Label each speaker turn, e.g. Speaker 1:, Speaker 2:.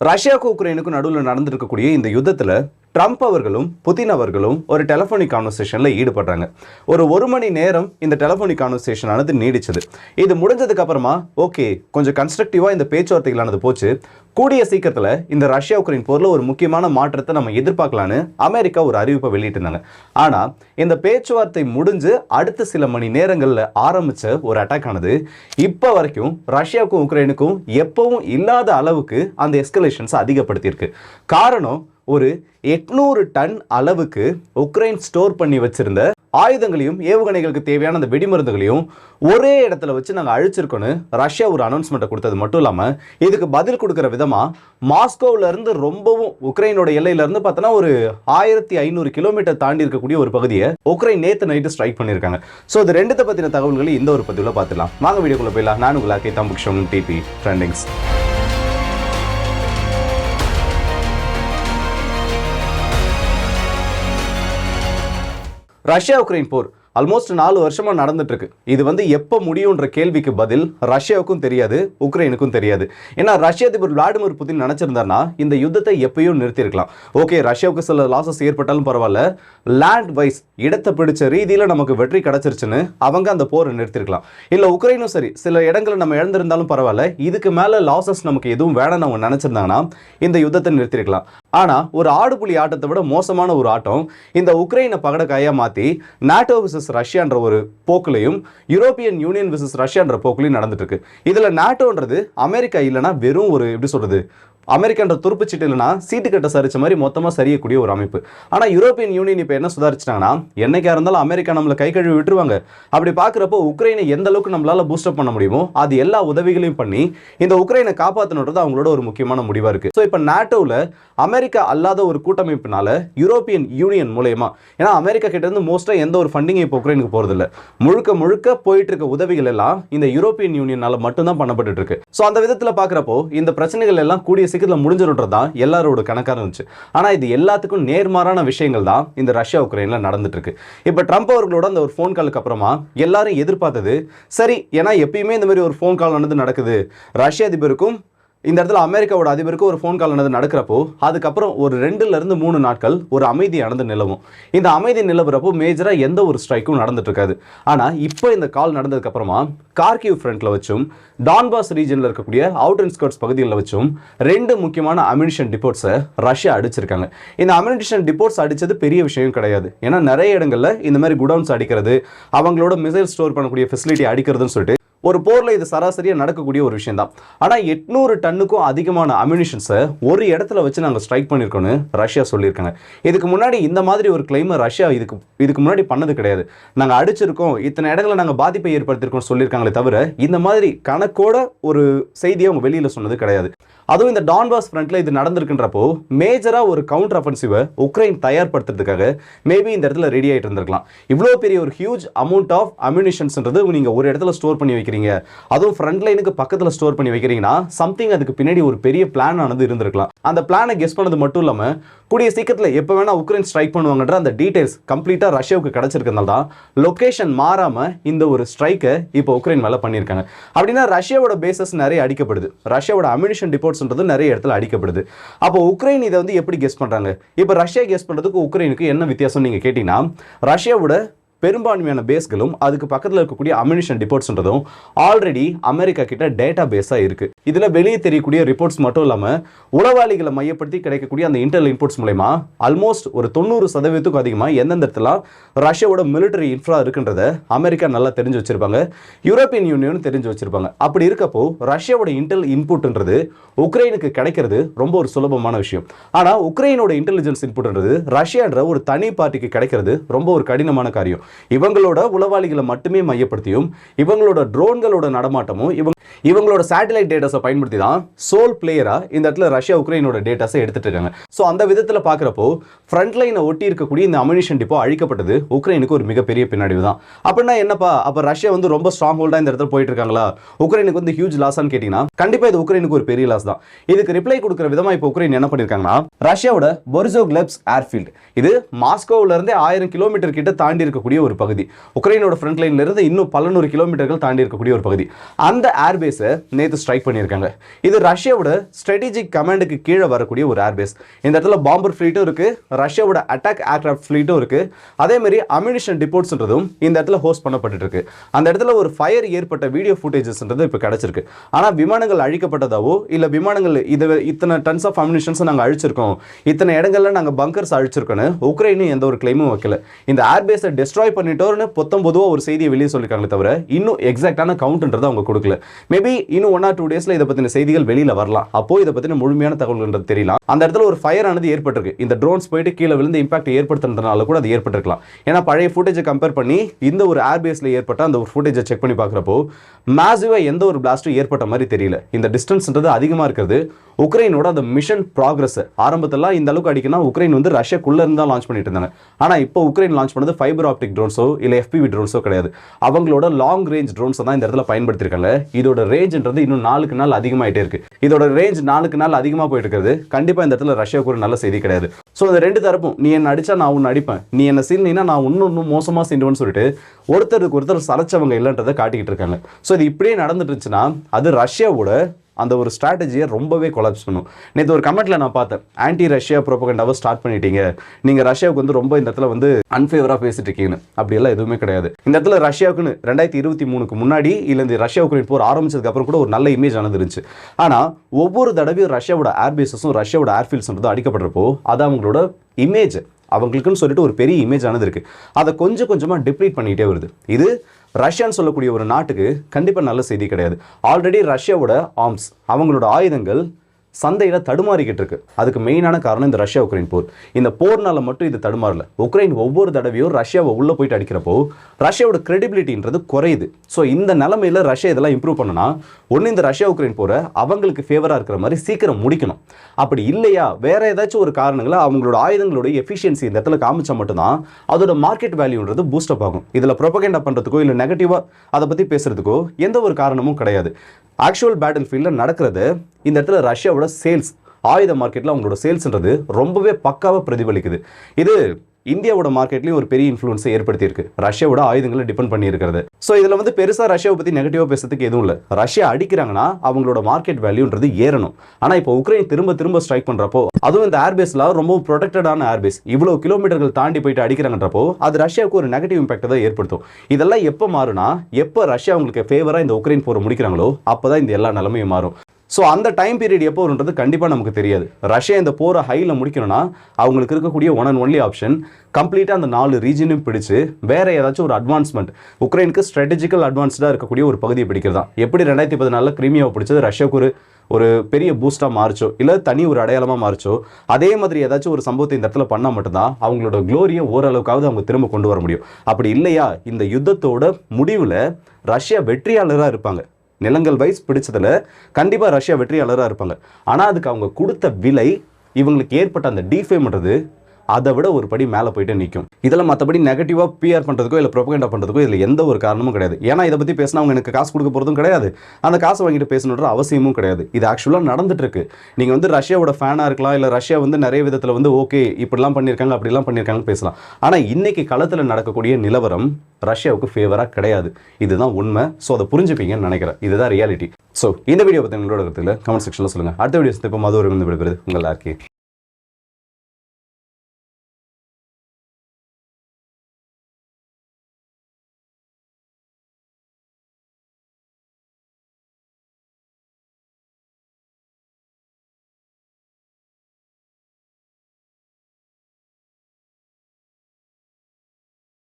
Speaker 1: ரஷ்யாவுக்கு உக்ரைனுக்கும் நடுவில் நடந்திருக்கக்கூடிய இந்த யுத்தத்தில் ட்ரம்ப் அவர்களும் புதின் அவர்களும் ஒரு டெலிஃபோனிக் கான்வர்சேஷனில் ஈடுபடுறாங்க. ஒரு ஒரு மணி நேரம் இந்த டெலிஃபோனிக் கான்வர்சேஷன் ஆனது நீடிச்சது. இது முடிஞ்சதுக்கு அப்புறமா ஓகே கொஞ்சம் கன்ஸ்ட்ரக்டிவாக இந்த பேச்சுவார்த்தைகளானது போச்சு. கூடிய சீக்கிரத்தில் இந்த ரஷ்யா உக்ரைன் போரில் ஒரு முக்கியமான மாற்றத்தை நம்ம எதிர்பார்க்கலான்னு அமெரிக்கா ஒரு அறிவிப்பை வெளியிட்டிருந்தாங்க. ஆனால் இந்த பேச்சுவார்த்தை முடிஞ்சு அடுத்த சில மணி நேரங்களில் ஆரம்பித்த ஒரு அட்டாக் ஆனது இப்போ வரைக்கும் ரஷ்யாவுக்கும் உக்ரைனுக்கும் எப்பவும் இல்லாத அளவுக்கு அந்த எஸ்கலேஷன்ஸ் அதிகப்படுத்தியிருக்கு. காரணம் ஒரு எட்நூறு டன் அளவுக்கு உக்ரைன் ஸ்டோர் பண்ணி வச்சிருந்த ஆயுதங்களையும் ஏவுகணைகளுக்கு தேவையான அந்த வெடிமருந்துகளையும் ஒரே இடத்துல வச்சு நாங்கள் அழிச்சிருக்கோன்னு ரஷ்யா ஒரு அனௌன்ஸ்மெண்ட்டை கொடுத்தது மட்டும் இல்லாமல் இதுக்கு பதில் கொடுக்குற விதமாக மாஸ்கோவிலேருந்து ரொம்பவும் உக்ரைனோட எல்லையிலேருந்து பார்த்தோன்னா ஒரு ஆயிரத்தி ஐநூறு கிலோமீட்டர் தாண்டி இருக்கக்கூடிய ஒரு பகுதியை உக்ரைன் நேற்று நைட்டு ஸ்ட்ரைக் பண்ணியிருக்காங்க. ஸோ இது ரெண்டுத்தை பற்றின தகவல்களை இந்த ஒரு பதிவில் பார்த்துக்கலாம் வாங்க வீடியோக்குள்ளே போயிடலாம். நான் உங்கள் தம்புக்ஷம் டிபி ட்ரெண்டிங்ஸ் ரஷ்யா உக்ரைன் போர் ஆல்மோஸ்ட் நாலு வருஷமாக நடந்துட்டுருக்கு. இது வந்து எப்போ முடியுன்ற கேள்விக்கு பதில் ரஷ்யாவுக்கும் தெரியாது உக்ரைனுக்கும் தெரியாது. ஏன்னா ரஷ்ய அதிபர் விளாடிமிர் புதின் நினைச்சிருந்தாருன்னா இந்த யுத்தத்தை எப்பயும் நிறுத்தியிருக்கலாம். ஓகே ரஷ்யாவுக்கு சில லாசஸ் ஏற்பட்டாலும் பரவாயில்ல. லேண்ட் வைஸ் இடத்தை பிடிச்ச ரீதியில் நமக்கு வெற்றி கிடச்சிருச்சுன்னு அவங்க அந்த போரை நிறுத்திருக்கலாம் இல்லை உக்ரைனும் சரி சில இடங்களை நம்ம இழந்திருந்தாலும் பரவாயில்ல. இதுக்கு மேலே லாசஸ் நமக்கு எதுவும் வேணும்னு அவங்க நினச்சிருந்தாங்கன்னா இந்த யுத்தத்தை நிறுத்திருக்கலாம் ஆனால் ஒரு ஆடுபுலி ஆட்டத்தை விட மோசமான ஒரு ஆட்டம் இந்த உக்ரைனை பகட மாற்றி நாட்டோ விசஸ் ரஷ்யான்ற ஒரு போக்குலையும் யூரோப்பியன் யூனியன் விசஸ் ரஷ்யான்ற போக்குலையும் நடந்துட்டு இருக்கு இதுல நாட்டோன்றது அமெரிக்கா இல்லைன்னா வெறும் ஒரு எப்படி சொல்றது அமெரிக்கன்ற துருப்பு சீட்டு இல்லைனா சீட்டு கட்ட சரிச்ச மாதிரி மொத்தமாக சரியக்கூடிய ஒரு அமைப்பு. ஆனால் யூரோப்பியன் யூனியன் இப்போ என்ன சுதாரிச்சிட்டாங்கன்னா என்னைக்கா இருந்தாலும் அமெரிக்கா நம்மளை கை கழுவி விட்டுருவாங்க. அப்படி பார்க்குறப்போ உக்ரைனை எந்த அளவுக்கு நம்மளால பூஸ்டப் பண்ண முடியுமோ அது எல்லா உதவிகளையும் பண்ணி இந்த உக்ரைனை காப்பாற்றணுன்றது அவங்களோட ஒரு முக்கியமான முடிவாக இருக்கு. ஸோ இப்போ நாட்டோவில் அமெரிக்கா அல்லாத ஒரு கூட்டமைப்பினால யூரோப்பியன் யூனியன் மூலயமா ஏன்னா அமெரிக்கா கிட்டேருந்து மோஸ்ட்டாக எந்த ஒரு ஃபண்டிங்கும் இப்போ உக்ரைனுக்கு போகிறதில்ல முழுக்க முழுக்க போயிட்டு இருக்க உதவிகள் எல்லாம் இந்த யூரோப்பியன் யூனியனால மட்டும்தான் பண்ணப்பட்டு இருக்கு. ஸோ அந்த விதத்தில் பார்க்குறப்போ இந்த பிரச்சனைகள் எல்லாம் கூடிய சீக்கிரத்தில் முடிஞ்சிடுறது தான் எல்லாரோட கணக்காக இருந்துச்சு. ஆனால் இது எல்லாத்துக்கும் நேர்மாறான விஷயங்கள் தான் இந்த ரஷ்யா உக்ரைனில் நடந்துட்டு இருக்கு இப்போ ட்ரம்ப் அவர்களோட அந்த ஒரு ஃபோன் காலுக்கு அப்புறமா எல்லாரும் எதிர்பார்த்தது சரி ஏன்னா எப்பயுமே இந்த மாதிரி ஒரு ஃபோன் கால் நடந்து நடக்குது. ரஷ்ய அதிபருக்கும் இந்த இடத்துல அமெரிக்காவோட அதிபருக்கு ஒரு ஃபோன் கால் நடந்து நடக்கிறப்போ அதுக்கப்புறம் ஒரு ரெண்டுலேருந்து மூணு நாட்கள் ஒரு அமைதியானது நிலவும். இந்த அமைதி நிலவுறப்போ மேஜராக எந்த ஒரு ஸ்ட்ரைக்கும் நடந்துட்டு இருக்காது. ஆனால் இப்போ இந்த கால் நடந்ததுக்கப்புறமா கார்கிவ் ஃப்ரண்ட்ல வச்சும் டான்பாஸ் ரீஜனில் இருக்கக்கூடிய அவுட் அண்ட் ஸ்கர்ட்ஸ் பகுதிகளில் வச்சும் ரெண்டு முக்கியமான அமினிஷன் டிப்போட்ஸை ரஷ்யா அடிச்சிருக்காங்க. இந்த அமினிஷன் டிப்போட்ஸ் அடித்தது பெரிய விஷயம் கிடையாது. ஏன்னா நிறைய இடங்களில் இந்த மாதிரி குடவுன்ஸ் அடிக்கிறது அவங்களோட மிசைல் ஸ்டோர் பண்ணக்கூடிய ஃபெசிலிட்டி அடிக்கிறதுன்னு சொல்லிட்டு ஒரு போரில் இது சராசரியாக நடக்கக்கூடிய ஒரு விஷயம் தான் ஆனால் எட்நூறு டன்னுக்கும் அதிகமான அம்யூனிஷன்ஸை ஒரு இடத்துல வச்சு நாங்கள் ஸ்ட்ரைக் பண்ணியிருக்கோன்னு ரஷ்யா சொல்லியிருக்காங்க. இதுக்கு முன்னாடி இந்த மாதிரி ஒரு கிளைமை ரஷ்யா இதுக்கு இதுக்கு முன்னாடி பண்ணது கிடையாது. நாங்கள் அடிச்சிருக்கோம் இத்தனை இடங்களை நாங்கள் பாதிப்பை ஏற்படுத்தியிருக்கோம் சொல்லியிருக்காங்களே தவிர இந்த மாதிரி கணக்கோட ஒரு செய்தியை அவங்க வெளியில் சொன்னது கிடையாது. அதுவும் இந்த டான்பாஸ் ஃப்ரண்ட்டில் இது நடந்திருக்குன்றப்போ மேஜராக ஒரு கவுண்டர் அஃபென்சிவை உக்ரைன் தயார்படுத்துறதுக்காக மேபி இந்த இடத்துல ரெடி ஆகிட்டு இருந்திருக்கலாம். இவ்வளோ பெரிய ஒரு ஹியூஜ் அமௌண்ட் ஆஃப் அம்யூனிஷன்ஸ்ன்றது நீங்கள் ஒரு இடத்துல ஸ்டோர் பண்ணி வைக்கிறீங்க. அதுவும் ஃப்ரண்ட் லைனுக்கு பக்கத்துல ஸ்டோர் பண்ணி வைக்கிறீங்கன்னா சம்திங் அதுக்கு பின்னாடி ஒரு பெரிய பிளான் ஆனது இருந்திருக்கலாம். அந்த பிளானை கெஸ் பண்ணது மட்டும் இல்லாமல் கூடிய சீக்கிரத்தில் எப்போ வேணால் உக்ரைன் ஸ்ட்ரைக் பண்ணுவாங்கன்ற அந்த டீடைல்ஸ் கம்ப்ளீட்டாக ரஷ்யாவுக்கு கிடைச்சிருக்கனால தான் லொகேஷன் மாறாமல் இந்த ஒரு ஸ்ட்ரைக்கை இப்போ உக்ரைன் மேலே பண்ணியிருக்காங்க. அப்படின்னா ரஷ்யாவோட பேசஸ் நிறைய அடிக்கப்படுது. ரஷ்யாவோட அமினிஷன் டிப்போர்ட்ஸ்ன்றது நிறைய இடத்துல அடிக்கப்படுது. அப்போ உக்ரைன் இதை வந்து எப்படி கெஸ் பண்றாங்க? இப்போ ரஷ்யா கெஸ் பண்ணுறதுக்கு உக்ரைனுக்கு என்ன வித்தியாசம் நீங்கள் கேட்டிங்கன்னா ரஷ்யாவோட பெரும்பான்மையான பேஸ்களும் அதுக்கு பக்கத்தில் இருக்கக்கூடிய அம்யூனிஷன் டிப்போர்ட்ஸ்ன்றதும் ஆல்ரெடி அமெரிக்கா கிட்ட டேட்டா பேஸாக இருக்குது இதில் வெளியே தெரியக்கூடிய ரிப்போர்ட்ஸ் மட்டும் இல்லாமல் உளவாளிகளை மையப்படுத்தி கிடைக்கக்கூடிய அந்த இன்டர்னல் இன்புட்ஸ் மூலயமா ஆல்மோஸ்ட் ஒரு தொண்ணூறு சதவீதத்துக்கும் அதிகமாக எந்தெந்த இடத்துல ரஷ்யாவோட மிலிட்டரி இன்ஃப்ரா இருக்குன்றத அமெரிக்கா நல்லா தெரிஞ்சு வச்சிருப்பாங்க. யூரோப்பியன் யூனியன் தெரிஞ்சு வச்சிருப்பாங்க. அப்படி இருக்கப்போ ரஷ்யாவோட இன்டெல் இன்புட்ன்றது உக்ரைனுக்கு கிடைக்கிறது ரொம்ப ஒரு சுலபமான விஷயம். ஆனால் உக்ரைனோட இன்டெலிஜென்ஸ் இன்புட்ன்றது ரஷ்யான்ற ஒரு தனி பார்ட்டிக்கு கிடைக்கிறது ரொம்ப ஒரு கடினமான காரியம். இவங்களோட உளவாளிகளை மட்டுமே மையப்படுத்தியும் இவங்களோட ட்ரோன்களோட நடமாட்டமும் இவங்க இவங்களோட சேட்டலைட் டேட்டாஸை பயன்படுத்தி தான் சோல் பிளேயராக இந்த இடத்துல ரஷ்யா உக்ரைனோட டேட்டாஸை எடுத்துட்டு இருக்காங்க. ஸோ அந்த விதத்தில் பார்க்குறப்போ ஃப்ரண்ட் லைனை ஒட்டி இருக்கக்கூடிய இந்த அமினிஷன் டிப்போ அழிக்கப்பட்டது உக்ரைனுக்கு ஒரு மிகப்பெரிய பின்னடைவு தான். அப்படின்னா என்னப்பா? அப்போ ரஷ்யா வந்து ரொம்ப ஸ்ட்ராங் ஹோல்டாக இந்த இடத்துல போயிட்டு இருக்காங்களா? உக்ரைனுக்கு வந்து ஹியூஜ் லாஸான்னு கேட்டிங்கன்னா கண்டிப்பாக இது உக்ரைனுக்கு ஒரு பெரிய லாஸ் தான். இதுக்கு ரிப்ளை கொடுக்குற விதமாக இப்போ உக்ரைன் என்ன பண்ணியிருக்காங்கன்னா ரஷ்யாவோட பொரிசோ கிளப்ஸ் ஏர்ஃபீல்டு இது மாஸ்கோவிலேருந்தே ஆயிரம் கிலோமீட்டர் கிட்ட தாண்டி இருக்கக்கூடிய ஒரு பகுதி. உக்ரைனோட ஃப்ரண்ட் லைன்லேருந்து இன்னும் பல நூறு கிலோமீட்டர்கள் தாண்டி இருக்கக்கூடிய ஒரு பகுதி. அந்த ஏர்பேஸை நேற்று ஸ்ட்ரைக் பண்ணியிருக்காங்க. இது ரஷ்யாவோட ஸ்ட்ராட்டஜிக் கமாண்டுக்கு கீழே வரக்கூடிய ஒரு ஏர்பேஸ் இந்த இடத்துல பாம்பர் ஃப்ளீட்டும் இருக்கு. ரஷ்யாவோட அட்டாக் ஏர்கிராஃப்ட் ஃப்ளீட்டும் இருக்குது அதே மாதிரி அம்யூனிஷன் டிப்போர்ட்ஸ்ன்றதும் இந்த இடத்துல ஹோஸ்ட் பண்ணப்பட்டு இருக்கு. அந்த இடத்துல ஒரு ஃபயர் ஏற்பட்ட வீடியோ ஃபுட்டேஜஸ்ன்றது இப்போ கிடைச்சிருக்கு. ஆனால் விமானங்கள் அழிக்கப்பட்டதாவோ இல்லை விமானங்கள் இது இத்தனை டன்ஸ் ஆஃப் அம்யூனிஷன்ஸ் நாங்கள் அழிச்சிருக்கோம் இத்தனை இடங்கள்ல நாங்கள் பங்கர்ஸ் அழிச்சிருக்கோன்னு உக்ரைனும் எந்த ஒரு கிளைமும் வைக்கல. இந்த ஏர்பேஸை டெஸ்ட்ராய் பண்ணிட்டோம்னு பொத்தம் பொதுவாக ஒரு செய்தியை வெளியே சொல்லியிருக்காங்களே தவிர இன்னும் எக்ஸாக்டான கவுண்ட்ன்றதை அவங்க கொடுக்கல. மேபி இன்னும் ஒன் ஆர் டூ டேஸ்ல இதை பற்றின செய்திகள் வெளியில வரலாம். அப்போ இதை பற்றின முழுமையான தகவல்ன்றது தெரியலாம். அந்த இடத்துல ஒரு ஃபயர் ஆனது ஏற்பட்டிருக்கு. இந்த ட்ரோன்ஸ் போயிட்டு கீழே விழுந்து இம்பாக்ட் ஏற்படுத்துறதுனால கூட அது ஏற்பட்டிருக்கலாம். ஏன்னா பழைய ஃபுட்டேஜை கம்பேர் பண்ணி இந்த ஒரு ஏர்பேஸில் ஏற்பட்ட அந்த ஒரு ஃபுட்டேஜை செக் பண்ணி பார்க்குறப்போ மேசிவாக எந்த ஒரு பிளாஸ்ட்டும் ஏற்பட்ட மாதிரி தெரியல. இந்த டிஸ்டன்ஸ்ன்றது அதிகமாக இருக்கிறது. உக்ரைனோட அந்த மிஷன் ப்ராக்ரஸ் ஆரம்பத்திலாம் இந்த அளவுக்கு அடிக்கணும் உக்ரைன் வந்து ரஷ்யாக்குள்ளே இருந்தால் லான்ச் பண்ணிட்டு இருந்தாங்க. ஆனால் இப்போ உக்ரைன் லான்ச் பண்ணது ஃபைபர் ஆப்டிக் ட்ரோன்ஸோ இல்லை எஃபிவி ட்ரோன்ஸோ கிடையாது. அவங்களோட லாங் ரேஞ்ச் ட்ரோன்ஸை தான் இந்த இடத்துல பயன்படுத்திருக்காங்க. இதோட ரேஞ்சுன்றது இன்னும் நாளுக்கு நாள் அதிகமாயிட்டே இருக்கு. இதோட ரேஞ்ச் நாளுக்கு நாள் அதிகமாக போயிட்டு இருக்கிறது. கண்டிப்பாக இந்த இடத்துல ரஷ்யாவுக்கு ஒரு நல்ல செய்தி கிடையாது. ஸோ அந்த ரெண்டு தரப்பும் நீ என்ன அடிச்சா நான் உன்னை அடிப்பேன். நீ என்ன சீனினா நான் இன்னும் இன்னும் மோசமாக சீண்டுவேன்னு சொல்லிட்டு ஒருத்தருக்கு ஒருத்தர் சரைச்சவங்க இல்லைன்றதை காட்டிக்கிட்டு இருக்காங்க. ஸோ இது இப்படியே நடந்துட்டு இருந்துச்சுன்னா அது ரஷ்யாவோட அந்த ஒரு ஸ்ட்ராட்டஜியை ரொம்பவே கொலாப்ஸ் பண்ணும். நேற்று ஒரு கமெண்ட்டில் நான் பார்த்தேன். ஆன்டி ரஷ்யா ப்ரோபகண்டாவை ஸ்டார்ட் பண்ணிட்டீங்க. நீங்கள் ரஷ்யாவுக்கு வந்து ரொம்ப இந்த இடத்துல வந்து அன்ஃபேவராக பேசிட்டு இருக்கீங்கன்னு. அப்படியெல்லாம் எதுவுமே கிடையாது. இந்த இடத்துல ரஷ்யாவுக்குன்னு ரெண்டாயிரத்தி இருபத்தி மூணுக்கு முன்னாடி இல்லை இந்த ரஷ்யா உக்ரைன் போர் ஆரம்பிச்சதுக்கு அப்புறம் கூட ஒரு நல்ல இமேஜ் ஆனது இருந்துச்சு ஆனால் ஒவ்வொரு தடவையும் ரஷ்யாவோட ஏர்பேஸஸும் ரஷ்யாவோட ஏர்ஃபீல்ட்ஸ்ன்றது அடிக்கப்படுறப்போ அது அவங்களோட இமேஜ் அவங்களுக்குன்னு சொல்லிட்டு ஒரு பெரிய இமேஜ் ஆனது இருக்குது அதை கொஞ்சம் கொஞ்சமாக டிப்ளீட் பண்ணிகிட்டே வருது. இது ரஷ்யான்னு சொல்லக்கூடிய ஒரு நாட்டுக்கு கண்டிப்பாக நல்ல செய்தி கிடையாது. ஆல்ரெடி ரஷ்யாவோட ஆர்ம்ஸ் அவங்களோட ஆயுதங்கள் சந்தையில் தடுமாறிக்கிட்டு இருக்கு. அதுக்கு மெயினான காரணம் இந்த ரஷ்யா உக்ரைன் போர். இந்த போர்னால மட்டும் இது தடுமாறல. உக்ரைன் ஒவ்வொரு தடவையும் ரஷ்யாவை உள்ளே போயிட்டு அடிக்கிறப்போ ரஷ்யாவோட கிரெடிபிலிட்டின்றது குறையுது. ஸோ இந்த நிலமையில் ரஷ்யா இதெல்லாம் இம்ப்ரூவ் பண்ணனா ஒன்று இந்த ரஷ்யா உக்ரைன் போரை அவங்களுக்கு ஃபேவராக இருக்கிற மாதிரி சீக்கிரம் முடிக்கணும். அப்படி இல்லையா? வேற ஏதாச்சும் ஒரு காரணங்களை அவங்களோட ஆயுதங்களோட எஃபிஷியன்சி இந்த இடத்துல காமிச்சா மட்டும்தான் அதோட மார்க்கெட் வேல்யூன்றது பூஸ்டப் ஆகும். இதில் ப்ரொபகேண்டா பண்ணுறதுக்கோ இல்லை நெகட்டிவாக அதை பற்றி பேசுறதுக்கோ எந்த ஒரு காரணமும் கிடையாது. ஆக்சுவல் பேட்டில் ஃபீல்டில் நடக்கிறது இந்த இடத்துல ரஷ்யாவோட சேல்ஸ் ஆயுத மார்க்கெட்டில் அவங்களோட சேல்ஸ்ன்றது ரொம்பவே பக்காவாக பிரதிபலிக்குது. இது இந்தியாவோட மார்க்கெட்லையும் ஒரு பெரிய இன்ஃப்ளூன்ஸை ஏற்படுத்தியிருக்கு. ரஷ்யாவோட ஆயுதங்களை டிபெண்ட் பண்ணியிருக்கிறது. ஸோ இதில் வந்து பெருசாக ரஷ்யாவை பற்றி நெகட்டிவாக பேசுறதுக்கு எதுவும் இல்லை. ரஷ்யா அடிக்கிறாங்கன்னா அவங்களோட மார்க்கெட் வேல்யூன்றது ஏறணும். ஆனால் இப்போ உக்ரைன் திரும்ப திரும்ப ஸ்ட்ரைக் பண்ணுறப்போ அதுவும் இந்த ஏர்பேஸில் ரொம்ப ப்ரொடெக்டடான ஏர்பேஸ் இவ்வளோ கிலோமீட்டர்கள் தாண்டி போயிட்டு அடிக்கிறாங்கன்றப்போ அது ரஷ்யாவுக்கு ஒரு நெகட்டிவ் இம்பாக்ட் தான் ஏற்படுத்தும். இதெல்லாம் எப்போ மாறுனா எப்போ ரஷ்யா அவங்களுக்கு ஃபேவராக இந்த உக்ரைன் போரை முடிக்கிறாங்களோ அப்போ தான் இந்த எல்லா நிலைமையும் மாறும். ஸோ அந்த டைம் பீரியட் எப்போ வருன்றது கண்டிப்பாக நமக்கு தெரியாது. ரஷ்யா இந்த போரை ஹையில் முடிக்கணும்னா அவங்களுக்கு இருக்கக்கூடிய ஒன் அண்ட் ஒன்லி ஆப்ஷன் கம்ப்ளீட்டாக அந்த நாலு ரீஜனையும் பிடிச்சு வேற ஏதாச்சும் ஒரு அட்வான்ஸ்மெண்ட் உக்ரைனுக்கு ஸ்ட்ராட்டஜிக்கல் அட்வான்ஸ்டாக இருக்கக்கூடிய ஒரு பகுதியை பிடிக்கிறது? தான் எப்படி ரெண்டாயிரத்தி பதினாலில் கிரிமியாவை பிடிச்சது? ரஷ்யாவுக்கு ஒரு ஒரு பெரிய பூஸ்டாக மாறிச்சோ? இல்லை தனி ஒரு அடையாளமாக மாறிச்சோ? அதே மாதிரி ஏதாச்சும் ஒரு சம்பவத்தை இந்த இடத்துல பண்ணால் மட்டும்தான் அவங்களோட க்ளோரியை ஓரளவுக்காவது அவங்க திரும்ப கொண்டு வர முடியும். அப்படி இல்லையா? இந்த யுத்தத்தோட முடிவில் ரஷ்யா வெற்றியாளராக இருப்பாங்க. நிலங்கள் வைஸ் பிடிச்சதில் கண்டிப்பாக ரஷ்யா வெற்றியாளராக இருப்பாங்க. ஆனால் அதுக்கு அவங்க கொடுத்த விலை இவங்களுக்கு ஏற்பட்ட அந்த டீஃபேம்ன்றது அதை விட ஒரு படி மேலே போயிட்டு நிற்கும். இதில் மற்றபடி நெகட்டிவாக பிஆர் பண்ணுறதுக்கோ இல்லை ப்ரொபகண்டா பண்ணுறதுக்கோ இதில் எந்த ஒரு காரணமும் கிடையாது. ஏன்னா இதை பற்றி பேசினா அவங்க எனக்கு காசு கொடுக்க போகிறதும் கிடையாது. அந்த காசை வாங்கிட்டு பேசணுன்ற அவசியமும் கிடையாது. இது ஆக்சுவலாக நடந்துட்டு இருக்கு நீங்கள் வந்து ரஷ்யாவோட ஃபேனாக இருக்கலாம் இல்லை ரஷ்யா வந்து நிறைய விதத்தில் வந்து ஓகே இப்படிலாம் பண்ணியிருக்காங்க அப்படிலாம் பண்ணியிருக்காங்கன்னு பேசலாம். ஆனால் இன்றைக்கி களத்தில் நடக்கக்கூடிய நிலவரம் ரஷ்யாவுக்கு ஃபேவராக கிடையாது. இதுதான் உண்மை. ஸோ அதை புரிஞ்சுப்பீங்கன்னு நினைக்கிறேன். இதுதான் ரியாலிட்டி ஸோ இந்த வீடியோ பற்றி உங்களோட கருத்தில் கமெண்ட் செக்ஷனில் சொல்லுங்கள் அடுத்த வீடியோ இப்போ மது ஒரு விடுபடுது உங்கள் எல்லாருக்கே